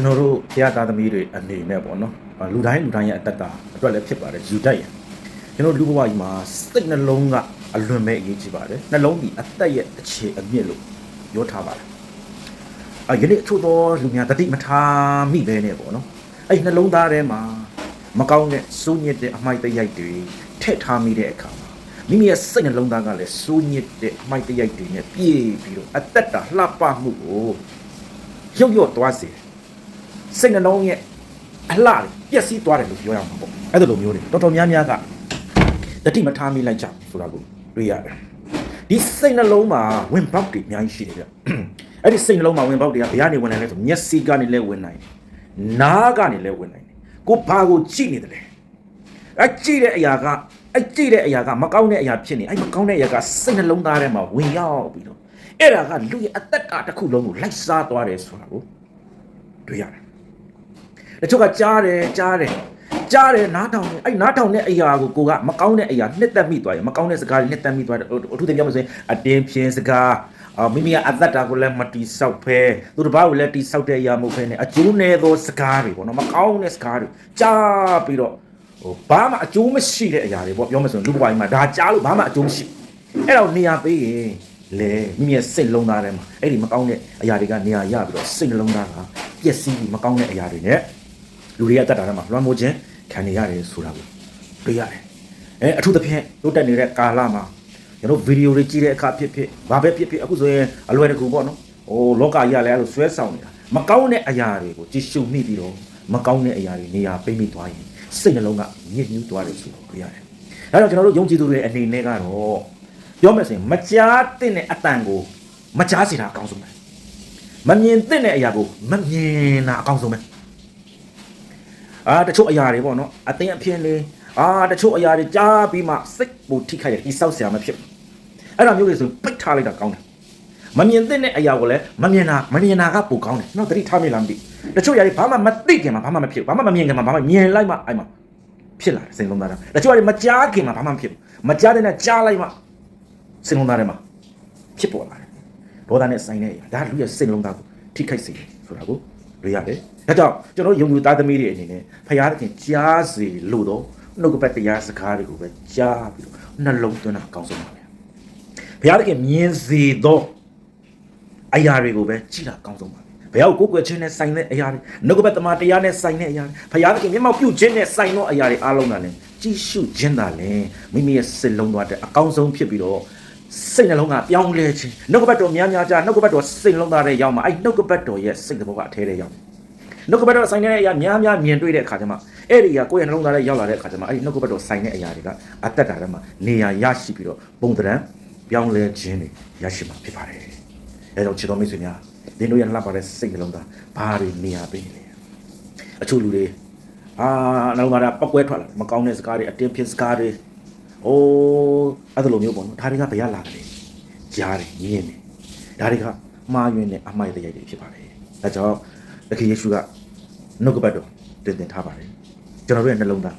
ကျွန်တော်တို့ဘုရားသားသမီးတွေအနေနဲ့ပေါ့နော်လူတိုင်းလူတိုင်းရဲ့အတ္တတာအတွက်လည်းဖြစ်ပါတယ်ယူတတ်ရကျွန်တော်လူဘဝကြီးမှာစိတ်နှလုံးကအလွန်ပဲအရေးကြီးပါတယ်နှလုံးဒီအသက်ရဲ့အခြေအမြင့်လို့ပြောထားပါတယ်အယနေ့အချို့သောလူများတတိမထားမိပဲနဲ့ပေါ့နော်အဲ့နှလုံးသားထဲမှာမကောင်းတဲ့စိုးညစ်တဲ့အမိုက်တရိုက်တွေထည့်ထားမိတဲ့အခါမှာမိမိရဲ့စိတ်နှလုံးသားကလည်းစိုးညစ်တဲ့အမိုက်တရိုက်တွေနဲ့ပြည့်ပြီးတော့အသက်တာလှပမှုကိုရုပ်ရော့သွားစေတယ် စိတ်နှလုံးရဲ့အလှတွေပျက်စီးသွားတယ်လို့ပြောရမှာပေါ့အဲ့ဒါလိုမျိုးတွေတော်တော်များများကတတိမထားမိလိုက်ကြဘူးဆိုတာကိုတွေ့ရတယ်ဒီစိတ်နှလုံးမှာဝင်ပေါက်တွေအများကြီးရှိတယ်ဗျအဲ့ဒီစိတ်နှလုံးမှာဝင်ပေါက်တွေကဘယ်ကနေဝင်နိုင်လဲဆိုမျက်စိကနေလည်းဝင်နိုင်တယ်နားကနေလည်းဝင်နိုင်တယ်ကိုဘာကိုကြည့်နေတယ်လဲအဲ့ကြည့်တဲ့အရာကအဲ့ကြည့်တဲ့အရာကမကောင်းတဲ့အရာဖြစ်နေအဲ့မကောင်းတဲ့အရာကစိတ်နှလုံးသားထဲမှာဝင်ရောက်ပြီးတော့အဲ့ဒါကလူရဲ့အသက်တာတစ်ခုလုံးကိုလိုက်စားသွားတယ်ဆိုတာကိုတွေ့ရတယ် တချို့ကကြားတယ်ကြားတယ်ကြားတယ်နားထောင်တယ်အဲ့နားထောင်တဲ့အရာကိုကိုကမကောင်းတဲ့အရာနှစ်သက်မိသွားတယ်မကောင်းတဲ့စကားတွေနှစ်သက်မိသွားတယ်အထူးသဖြင့်ပြောမလို့ဆိုရင်အတင်းဖြင်းစကားအာမိမိကအသက်တာကိုလည်းမတီဆောက်ဖဲသူတစ်ပါးကိုလည်းတီဆောက်တဲ့အရာမဟုတ်ဖဲနဲ့အကျိုးနဲ့သောစကားတွေပေါ့နော်မကောင်းတဲ့စကားတွေကြားပြီးတော့ဟိုဘာမှအကျိုးမရှိတဲ့အရာတွေပေါ့ပြောမလို့ဆိုရင်လူ့ဘဝကြီးမှာဒါကြားလို့ဘာမှအကျိုးမရှိအဲ့တော့နေရာပေးရင်လေမိမိရဲ့စိတ်လုံးသားထဲမှာအဲ့ဒီမကောင်းတဲ့အရာတွေကနေရာရပြီးတော့စိတ်နှလုံးသားကပျက်စီးပြီးမကောင်းတဲ့အရာတွေနဲ့ လူတွေကတတ်တာထဲမှာလွှမ်းမိုးခြင်းခံနေရတယ်ဆိုတာကိုတွေ့ရတယ်။အဲအထူးသဖြင့်တို့တက်နေတဲ့ကာလမှာကျွန်တော်ဗီဒီယိုတွေကြည့်တဲ့အခါဖြစ်ဖြစ်ဘာပဲဖြစ်ဖြစ်အခုဆိုရင်အလွယ်တကူပေါ့နော်။ဟိုလောကကြီးကလည်းအဲ့လိုဆွဲဆောင်နေတာမကောင်းတဲ့အရာတွေကိုကြည့်ရှုမိပြီးတော့မကောင်းတဲ့အရာတွေနေရာပိတ်မိသွားရင်စိတ်နှလုံးကညစ်ညူးသွားတယ်ဆိုတော့တွေ့ရတယ်။အဲတော့ကျွန်တော်တို့ယုံကြည်သူတွေအနေနဲ့ကတော့ပြောမယ်ဆိုရင်မကြားတဲ့အတန်ကိုမကြားစီတာအကောင်းဆုံးပဲ။မမြင်တဲ့အရာကိုမမြင်တာအကောင်းဆုံးပဲ။ အာတချို့အရာတွေပေါ့နော်အသိအဖြစ်လေးအာတချို့အရာတွေကြားပြီးမှစိတ်ပူထိခိုက်တယ်ဒီစောက်ဆရာမဖြစ်ဘူးအဲ့ဒါမျိုးတွေဆိုပိတ်ထားလိုက်တာကောင်းတယ်မမြင်တဲ့အရာကိုလည်းမမြင်တာမမြင်တာကပိုကောင်းတယ်နော်တတိထားမိလားမသိတချို့အရာတွေဘာမှမသိခင်မှာဘာမှမဖြစ်ဘူးဘာမှမမြင်ခင်မှာဘာမှမြင်လိုက်မှအဲ့မှာဖြစ်လာတယ်စိတ်လုံးသားတာတချို့အရာတွေမကြားခင်မှာဘာမှမဖြစ်ဘူးမကြားတဲ့နဲ့ကြားလိုက်မှစိတ်လုံးသားထဲမှာဖြစ်ပေါ်လာတယ်ဒေါသနဲ့ဆိုင်တဲ့အရာဒါလူရဲ့စိတ်လုံးသားကိုထိခိုက်စေတယ်ဆိုတာကို တွေ့ရတယ်ဒါကြောင့်ကျွန်တော်ယုံကြည်သားသမီးတွေအနေနဲ့ဖခင်သခင်ကြားစေလို့တော့နှုတ်ကပတ်တရားစကားတွေကိုပဲကြားပြီးတော့နှလုံးသွင်းတာအကောင်းဆုံးပါပဲဖခင်သခင်မြင်စေတော့အရာတွေကိုပဲကြည့်တာအကောင်းဆုံးပါပဲဘယ်ရောက်ကိုယ်ကွယ်ခြင်းနဲ့ဆိုင်တဲ့အရာတွေနှုတ်ကပတ်သမားတရားနဲ့ဆိုင်တဲ့အရာတွေဖခင်သခင်မျက်မှောက်ပြုခြင်းနဲ့ဆိုင်သောအရာတွေအားလုံးကလည်းကြည့်ရှုခြင်းသာလဲမိမိရဲ့စိတ်လုံးသွားတဲ့အကောင်းဆုံးဖြစ်ပြီးတော့ စိတ်နှလုံးကပြောင်းလဲခြင်းနှုတ်ကပတ်တော်များများကြားနှုတ်ကပတ်တော်စိတ်လုံးသားတဲ့ရောက်မှာအဲ့နှုတ်ကပတ်တော်ရဲ့စိတ်သဘောကအထဲထဲရောက်နှုတ်ကပတ်တော်ဆိုင်တဲ့အရာများများမြင်တွေ့တဲ့အခါကျမှအဲ့ဒီအရာကိုယ့်ရဲ့နှလုံးသားထဲရောက်လာတဲ့အခါကျမှအဲ့ဒီနှုတ်ကပတ်တော်ဆိုင်တဲ့အရာတွေကအသက်တာထဲမှာနေရာရရှိပြီးတော့ပုံသဏ္ဍာန်ပြောင်းလဲခြင်းတွေရရှိမှာဖြစ်ပါတယ်။အဲကြောင့်ချစ်တော်မိတ်ဆွေများဒီတို့ရဲ့လှပတဲ့စိတ်နှလုံးသားဘာတွေနေရာပေးနေလဲ။အချို့လူတွေအာနှလုံးသားကပောက်ကွဲထွက်လာတယ်မကောင်းတဲ့စကားတွေအတင်းဖြစ်စကားတွေ အိုးအဲ့လိုမျိုးပေါ့နော်ဒါတွေကဘယ်ရလာတယ်။ကြားတယ်မြင်တယ်ဒါတွေကမှားယွင်းတဲ့အမိုက်တရားတွေဖြစ်ပါတယ်။ဒါကြောင့်သခင်ယေရှုကနှုတ်ကပတ်တော်တင်တင်ထားပါတယ်ကျွန်တော်တို့ရဲ့နှလုံးသား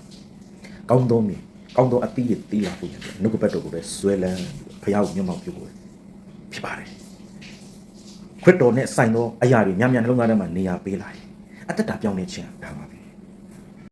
ကောင်းသောမြင်ကောင်းသောအသီးတွေတီးလာဖို့ရနှုတ်ကပတ်တော်ကိုပဲဆွဲလန်းဖျားကိုမျက်မှောက်ပြုဖို့ဖြစ်ပါတယ်ခရစ်တော်နဲ့ဆိုင်သောအရာတွေများများနှလုံးသားထဲမှာနေရာပေးလာရင်အသက်တာပြောင်းလဲခြင်းဒါပါပဲ